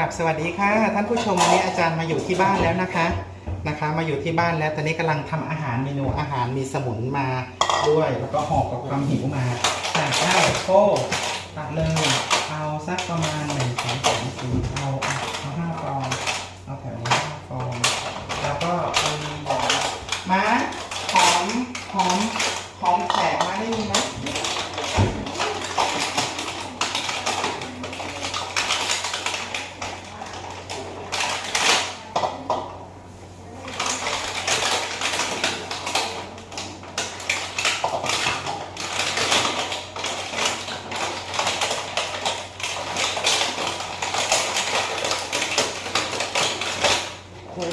รับสวัสดีค่ะ ท่านผู้ชมวันนี้อาจารย์มาอยู่ที่บ้านแล้วนะคะนะคะ มาอยู่ที่บ้านแล้วตอนนี้กำลังทำอาหารเมนูอาหารมีสมุนมาด้วย แล้วก็หอบกับความหิวมาตักได้โก้ตัดเลยเอาสักประมาณหนึ่งสองสามสี่เอาเอาห้าฟองเอาแถวนี้ห้าฟองแล้วก็เอามาหอมหอมหอมแขกมาได้ยินไหม ที่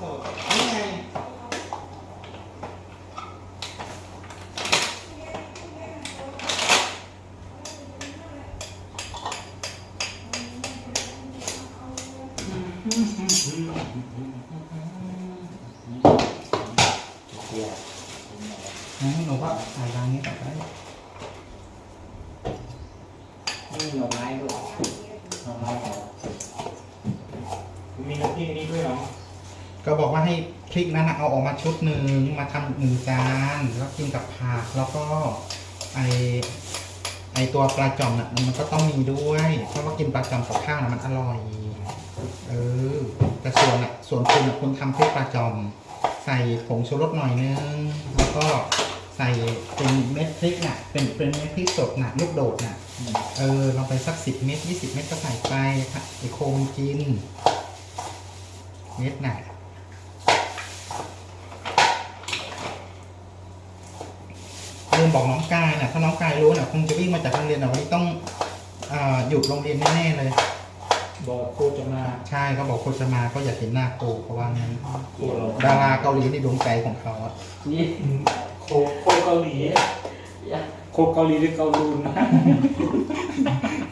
สดนี่ไงงั้นหนูก็ใส่รางนี้ต่อไปนี่หน่อไม้ด้วยหน่อไม้เหรอมีน้ำพริกนี้ด้วยเหรอก็บอกว่าให้พริกนั้นนะเอาออกมาชุดหนึ่งมาทำหนึ่งจานแล้วกินกับผักแล้วก็ไอไอตัวปลาจ่อมน่ะมันก็ต้องมีด้วย เพราะว่ากินปลาจ่อมกับข้าวน่ะมันอร่อย เออ แต่ส่วนอะส่วนคุณอะคุณทำพริกปลาจ่อม ใส่ผงชูรสหน่อยนึง แล้วก็ ใส่เป็นเม็ดพริกน่ะ เป็นเป็นเม็ดพริกสดน่ะ ลูกโดดน่ะ เออลองไปสักสิบเม็ดยี่สิบเม็ดก็ใส่ไปไอโคมกิน เม็ดน่ะลืมบอกน้องกายนะถ้าน้องกายรู้นะคงจะวิ่งมาจากโรงเรียนนะวันนี้ต้องอาหยุดโรงเรียนแน่ๆเลย บอกครูจะมาใช่เขาบอกโคชมาก็อยากเห็นหน้าโคเพราะว่างั้นครูเราดาราเกาหลีในดวงใจของเขาอะนี่โคโคเกาหลีโคเกาหลีหรือเกาลูนนะ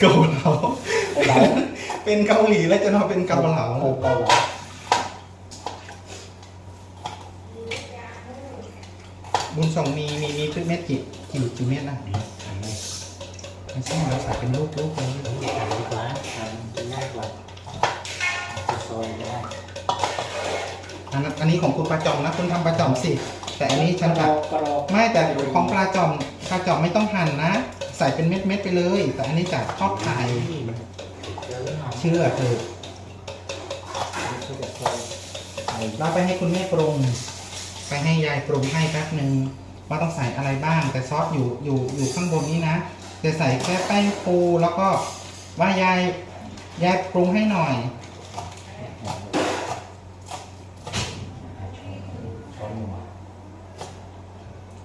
เกาเหลาเกาเป็นเกาหลีแล้วจะมาเป็นเกาเหลาโคเกาเหลาบุญส่งมีมีมีพริกเม็ดกี่กี่กี่เม็ดนะไม่ใช่เราใส่เป็นลูกลูกๆเลยทำดีกว่าทำจะ ง่ายกว่าซอยก็ได้อันนั้นอันนี้ของคุณปลาจอมนะคุณทำปลาจอมสิ แต่อันนี้ฉันกแบรอบกรอไม่แต่ของปลาจอมปลาจอมไม่ต้องหั่นนะ ใส่เป็นเม็ดเม็ดๆไปเลย แต่อันนี้จากทอดไข่เดี๋ยวหน่อยเชื่อเถอะช่วยกับซอยเราไปให้คุณแม่ปรุง ไปให้ยายปรุงให้แป๊บหนึ่งว่าต้องใส่อะไรบ้าง แต่ซอสอยู่อยู่อยู่ข้างบนนี้นะจะใส่แค่แป้งฟูแล้วก็ว่ายาย ยายปรุงให้หน่อยช้อนหนึ่ง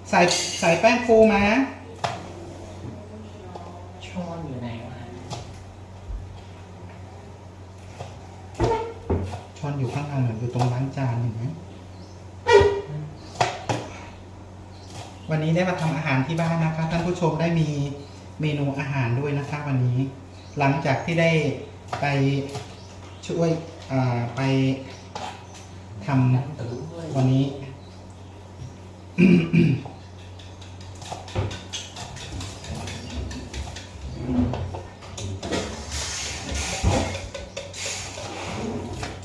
ใส่ใส่แป้งฟูมาช้อนอยู่ไหนวะช้อนอยู่ข้างล่างอยู่ตรงล้างจานเห็นไหมวันนี้ได้มาทำอาหารที่บ้านนะคะ ท่านผู้ชมได้มีเมนูอาหารด้วยนะคะ วันนี้ หลังจากที่ได้ ไปช่วยไปทำวันนี้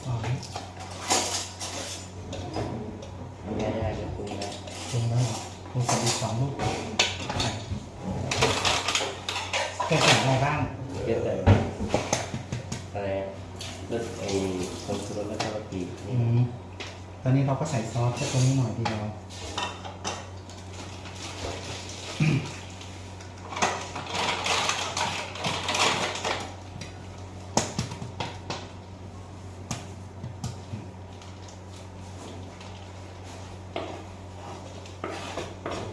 อ๋อยายๆจะปรุงแล้วลงแล้วลงกับอีกสองลูกใส่แกใส่อะไรบ้าง เก็ตแต่อะไรเลือดไอ้คนสุรแล้วก็ปีก อืมตอนนี้เราก็ใส่ซอสแค่ตัวนี้หน่อยเดียว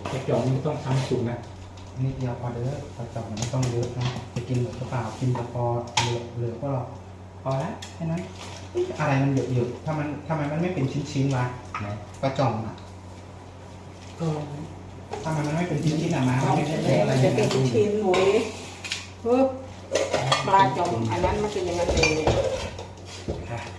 แต่จอมไม่ต้องทำสุกนะนิดเดียวพอเด้อปลาจอมมันไม่ต้องเยอะนะจะกินหมดหรือเปล่ากินแต่พอเหลือเหลือก็พอแล้วแค่นั้นเอ๊ะอะไรมันเยอะๆทำไมทำไมมันไม่เป็นชิ้นๆวะปลาจอมอะก็ทำไมมันไม่เป็นชิ้นๆอะมาเอาไม่จะใช่อะไรจะเนี่ยเป็นชิ้นหมูเฮ้ยปลาจอมอันนั้นมันเป็นอย่างนั้นเองค่ะน่าเกิดจักให้หนูเรายื